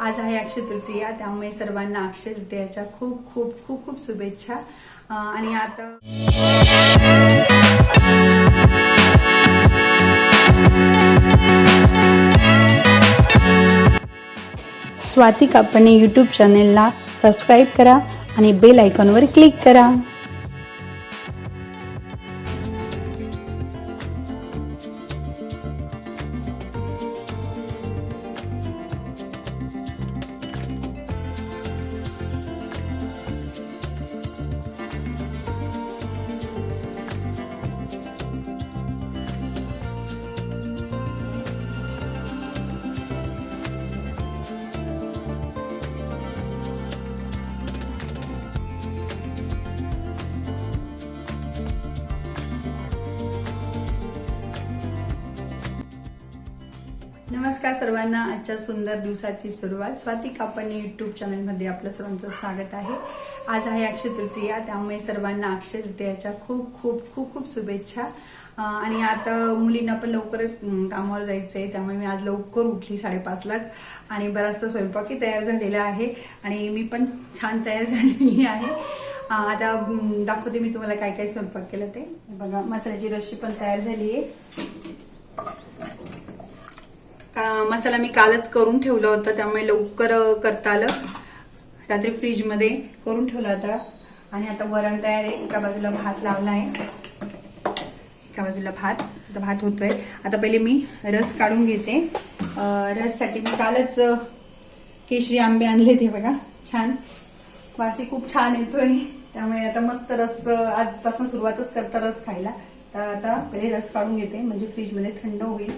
आज आहे अक्षय तृतीया त्यामुळे सर्वांना अक्षय तृतीयाच्या खूप खूप खूप खूप शुभेच्छा. आणि आता स्वाती कापणे यूट्यूब चॅनेलला सबस्क्राईब करा आणि बेल आयकॉनवर क्लिक करा. नमस्कार सर्वांना. आजच्या सुंदर दिवसाची सुरुवात स्वाती कापडणे यूट्यूब चॅनलमध्ये आपलं सर्वांचं स्वागत आहे. आज आहे अक्षय तृतीया त्यामुळे सर्वांना अक्षय तृतीयाच्या खूप खूप खूप खूप शुभेच्छा. आणि आता मुलींना पण लवकर कामावर जायचं आहे त्यामुळे मी आज लवकर उठली साडेपाचलाच. आणि बराचसा स्वयंपाकही तयार झालेला आहे आणि मी पण छान तयार झालेली आहे. आता दाखवते मी तुम्हाला काय काय स्वयंपाक केलं ते. बघा मसाल्याची रशी पण तयार झाली आहे मसाला मी कालच करून ठेवला होता त्यामुळे लवकर करता आलं. रात्री फ्रीजमध्ये करून ठेवला होता. आणि आता वरण तयार आहे. एका बाजूला भात लावला आहे. एका बाजूला भात. आता भात होतोय. आता पहिले मी रस काढून घेते. रससाठी मी कालच केशरी आंबे आणले ते बघा. छान. वासी खूप छान येतोय. त्यामुळे आता मस्त रस आजपासून सुरुवातच करता रस खायला. तर आता पहिले रस काढून घेते. म्हणजे फ्रीजमध्ये थंड होईल.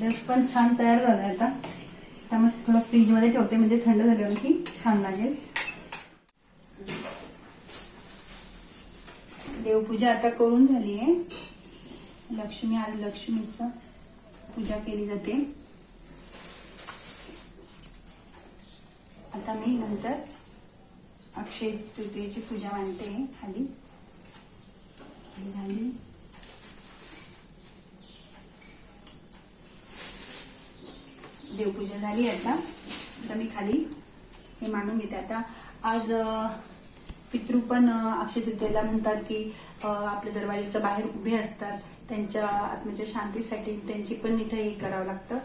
रस पण छान तयार झालाय आता. त्यामुळे थोडं फ्रीजमध्ये ठेवते म्हणजे थंड झाल्यावरती छान लागेल. देवपूजा आता करून झाली आहे लक्ष्मी आज लक्ष्मीचं पूजा केली जाते. आता मी नंतर अक्षय तृतीयेची पूजा मांडते खाली. झाली. देवपूजा झाली आता. आता मी खाली हे मांडून घेते. आता आज पितृ पण अक्षय तृतीयेला म्हणतात की आपल्या दरवाजेच्या बाहेर उभे असतात. त्यांच्या आत्म्याच्या शांतीसाठी त्यांची पण इथं हे करावं लागतं.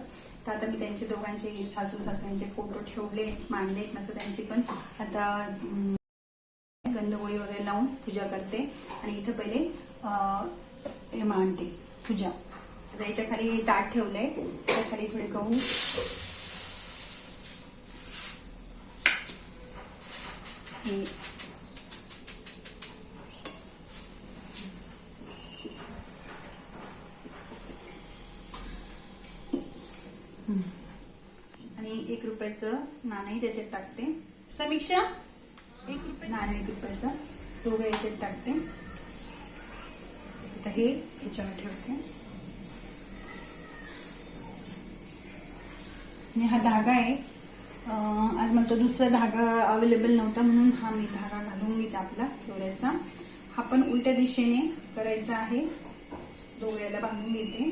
तर आता मी त्यांचे दोघांचे सासू सासऱ्यांचे फोटो ठेवले मांडले. असं त्यांची पण आता गंधगोळी वगैरे लावून पूजा करते. आणि इथं पहिले हे मांडते. पूजा. आता याच्या खाली ताट ठेवलंय. त्या खाली थोडे गहू. आणि एक रुपयाचं नाणंही त्याच्यात टाकते. समीक्षा? एक रुपये. नाणं एक रुपयाचं. दोघं याच्यात टाकते. आता हे याच्यावर ठेवते. आणि हा धागा आहे. आज मला तो दुसरा धागा अवेलेबल नव्हता म्हणून हा मी धागा घालून घेते आपला दोऱ्याचा हा पण उलट्या दिशेने करायचा आहे. दोऱ्याला बांधून घेते.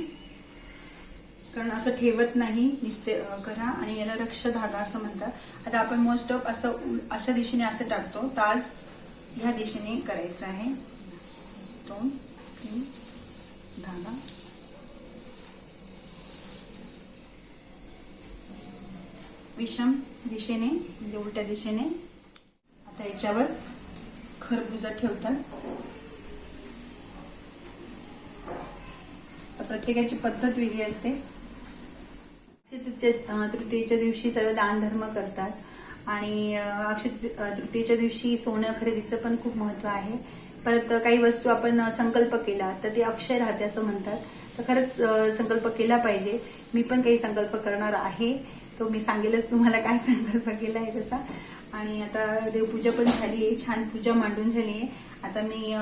कारण असं ठेवत नाही निस्ते करा आणि याला रक्ष धागा असं म्हणतात. आता आपण मोस्ट ऑफ असं अशा दिशेने असं टाकतो. तर आज ह्या दिशेने करायचं आहे. दोन तीन धागा. विषम दिशेने म्हणजे उलट्या दिशेने आता याच्यावर खरबुजा ठेवतात. प्रत्येकाची पद्धत वेगळी असते. तृतीयेच्या दिवशी सर्व दानधर्म करतात. आणि अक्षय तृतीयेच्या दिवशी सोनं खरेदीचं पण खूप महत्त्व आहे. परत काही वस्तू आपण संकल्प केला तर ते अक्षय राहते असं म्हणतात. तर खरंच संकल्प केला पाहिजे. मी पण काही संकल्प करणार आहे. तो मी सांगेलच तुम्हाला काय संकल्प केला आहे तसा. आणि आता देवपूजा पण झाली आहे छान पूजा मांडून झाली आहे. आता मी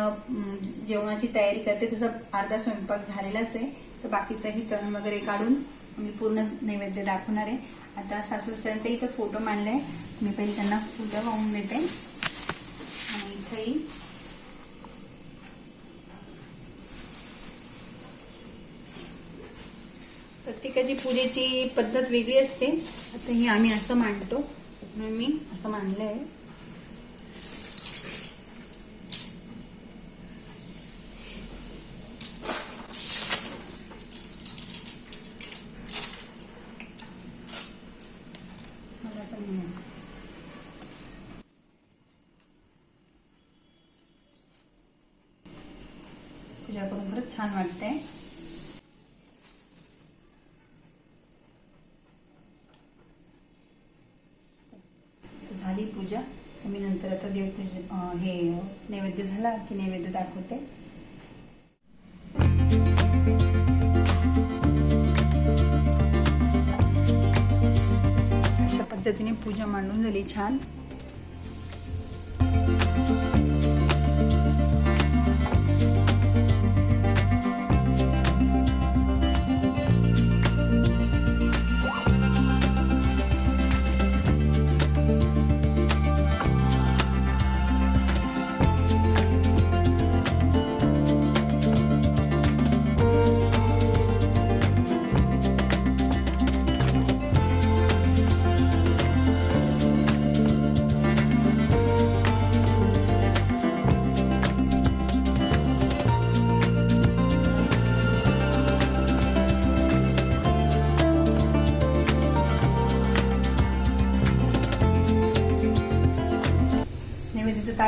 जेवणाची तयारी करते तसा अर्धा स्वयंपाक झालेलाच आहे. तर बाकीचाही तण वगैरे काढून मी पूर्ण नैवेद्य दाखवणार आहे. आता सासू सासऱ्यांचा इथं फोटो आहे मी पहिले त्यांना पूजा वाहून देते आणि इथंही प्रत्येकाची पूजेची पद्धत वेगळी असते. आता ही आम्ही असं मांडतो. म्हणून मी असं मांडलं आहे. पूजा करून खरंच छान वाटतंय झाली पूजा तर मी नंतर आता देवपूजा हे नैवेद्य झाला की नैवेद्य दाखवते. अशा पद्धतीने पूजा मांडून झाली छान.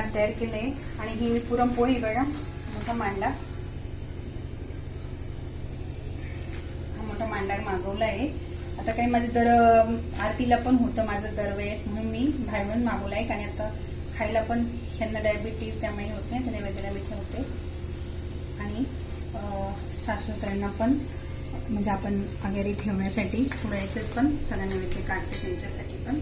ताट तयार केले आणि ही मी पुरणपोळी बघा मोठा मांडा. हा मोठा मांडा मागवला आहे. आता काही माझं दर आरतीला पण होतं माझं दरवेळेस म्हणून मी बाहेरून मागवला आहे. कारण आता खायला पण ह्यांना डायबिटीज त्यामुळे होत नाही वगैरे नैवेद्याला होते आणि अं, सासू पण म्हणजे आपण अगेरी ठेवण्यासाठी थोड्या याच्यात पण सगळ्या नैवेद्य काढते त्यांच्यासाठी पण.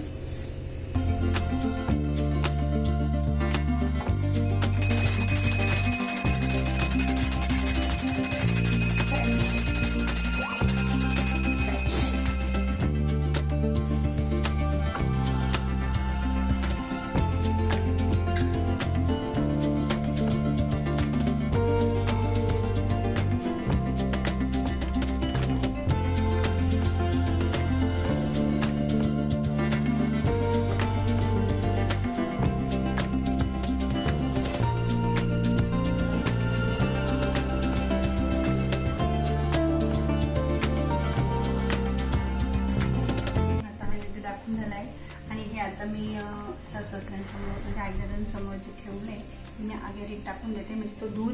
मी आगेरीत टाकून देते. म्हणजे तो दूर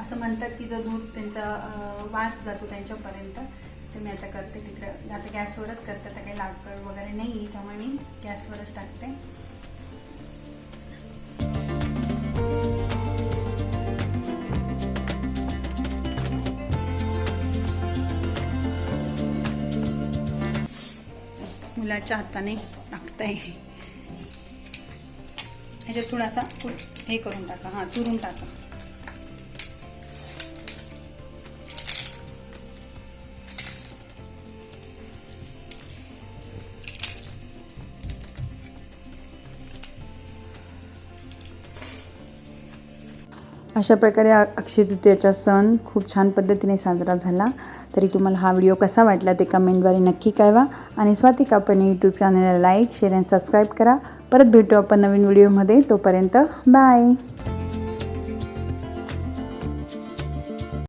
असं म्हणतात की जो दूर त्यांचा वास जातो त्यांच्यापर्यंत तर मी आता करते तिकडं. आता गॅसवरच करते आता काही लाकड वगैरे नाही त्यामुळे मी गॅसवरच टाकते. मुलाच्या हाताने टाकता येईल ह्याच्यात थोडासा हे करून टाका. हां चुरून टाका. अशा प्रकारे अक्षय तृतीयाचा सण खूप छान पद्धतीने साजरा झाला. तरी तुम्हाला हा व्हिडिओ कसा वाटला ते कमेंटद्वारे नक्की कळवा. आणि स्वाती कापणे यूट्यूब चॅनलला लाईक शेअर आणि सबस्क्राईब करा. परत भेटू आपण नवीन व्हिडिओमध्ये. तोपर्यंत बाय.